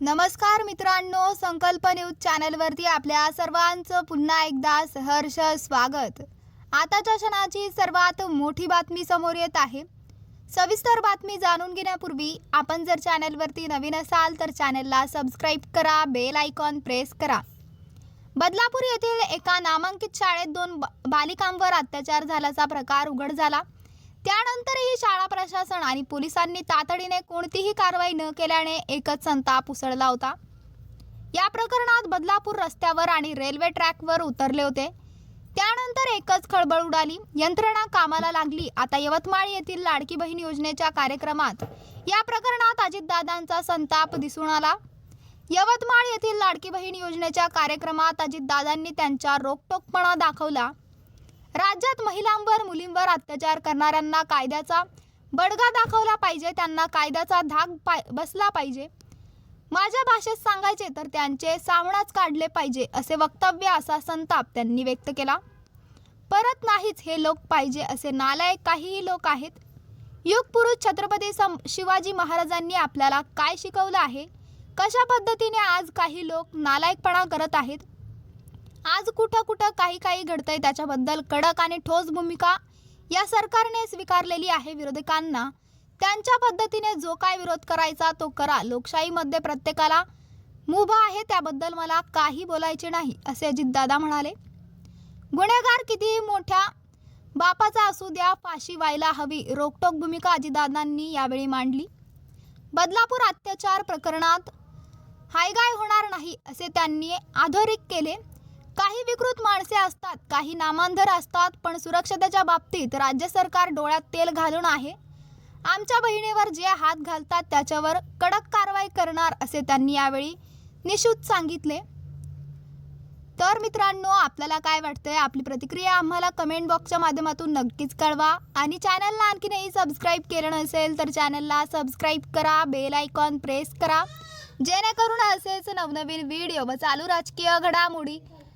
नमस्कार मित्रांनो संकल्प न्यूज चॅनलवरती आपल्या सर्वांचं पुन्हा एकदा सहर्ष स्वागत. आताच्या क्षणाची सर्वात मोठी बातमी समोर येत आहे. सविस्तर बातमी जाणून घेण्यापूर्वी आपण जर चॅनलवरती नवीन असाल तर चॅनलला सबस्क्राईब करा बेल आयकॉन प्रेस करा. बदलापूर येथील एका नामांकित शाळेत दोन बालिकांवर अत्याचार झाल्याचा प्रकार उघड झाला. त्यानंतरही शाळा प्रशासन आणि पोलिसांनी तातडीने कोणतीही कारवाई न केल्याने एकच संताप उसळला होता. या प्रकरणात बदलापूर रस्त्यावर आणि रेल्वे ट्रॅकवर उतरले होते. त्यानंतर एकच खळबळ उडाली. यंत्रणा कामाला लागली. आता यवतमाळ येथील लाडकी बहीण योजनेच्या कार्यक्रमात या प्रकरणात अजितदादांचा संताप दिसून आला. यवतमाळ येथील लाडकी बहीण योजनेच्या कार्यक्रमात अजितदादांनी त्यांचा रोकटोकपणा दाखवला. राज्यात महिलांवर मुलींवर अत्याचार करणाऱ्यांना कायद्याचा बडगा दाखवला पाहिजे त्यांना कायद्याचा धाक पाय बसला पाहिजे. माझ्या भाषेत सांगायचे तर त्यांचे सामनाच काढले पाहिजे असे वक्तव्य असा संताप त्यांनी व्यक्त केला. परत नाहीच हे लोक पाहिजे असे नालायक काहीही लोक आहेत. युगपुरुष छत्रपती सं शिवाजी महाराजांनी आपल्याला काय शिकवलं आहे? कशा पद्धतीने आज काही लोक नालायकपणा करत आहेत? आज कुठं कुठं काही काही घडतंय त्याच्याबद्दल कडक आणि ठोस भूमिका या सरकारने स्वीकारलेली आहे विरोधकांना. त्यांच्या पद्धतीने जो काय विरोध करायचा तो करा. लोकशाहीमध्ये प्रत्येकाला मुभा आहे त्याबद्दल मला काही बोलायचे नाही असे अजितदादा म्हणाले. गुन्हेगार कितीही मोठ्या बापाचा असू द्या फाशी व्हायला हवी रोकटोक भूमिका अजितदादांनी यावेळी मांडली. बदलापूर अत्याचार प्रकरणात हायगाय होणार नाही असे त्यांनी अधोरेख केले. काही विकृत माणसे असतात काही नामांधर असतात पण सुरक्षतेच्या बाबतीत राज्य सरकार डोळ्यात तेल घालून आहे. आमच्या बहिणीवर जे हात घालतात त्याच्यावर कडक कारवाई करणार असे त्यांनी यावेळी निशूत सांगितले. तर मित्रांनो आपल्याला काय वाटतंय? आपली प्रतिक्रिया आम्हाला कमेंट बॉक्सच्या माध्यमातून नक्कीच कळवा. आणि चॅनलला आणखीनही सबस्क्राईब केलं नसेल तर चॅनलला सबस्क्राईब करा बेल आयकॉन प्रेस करा. जेणेकरून असेच नवनवीन व्हिडिओ व चालू राजकीय घडामोडी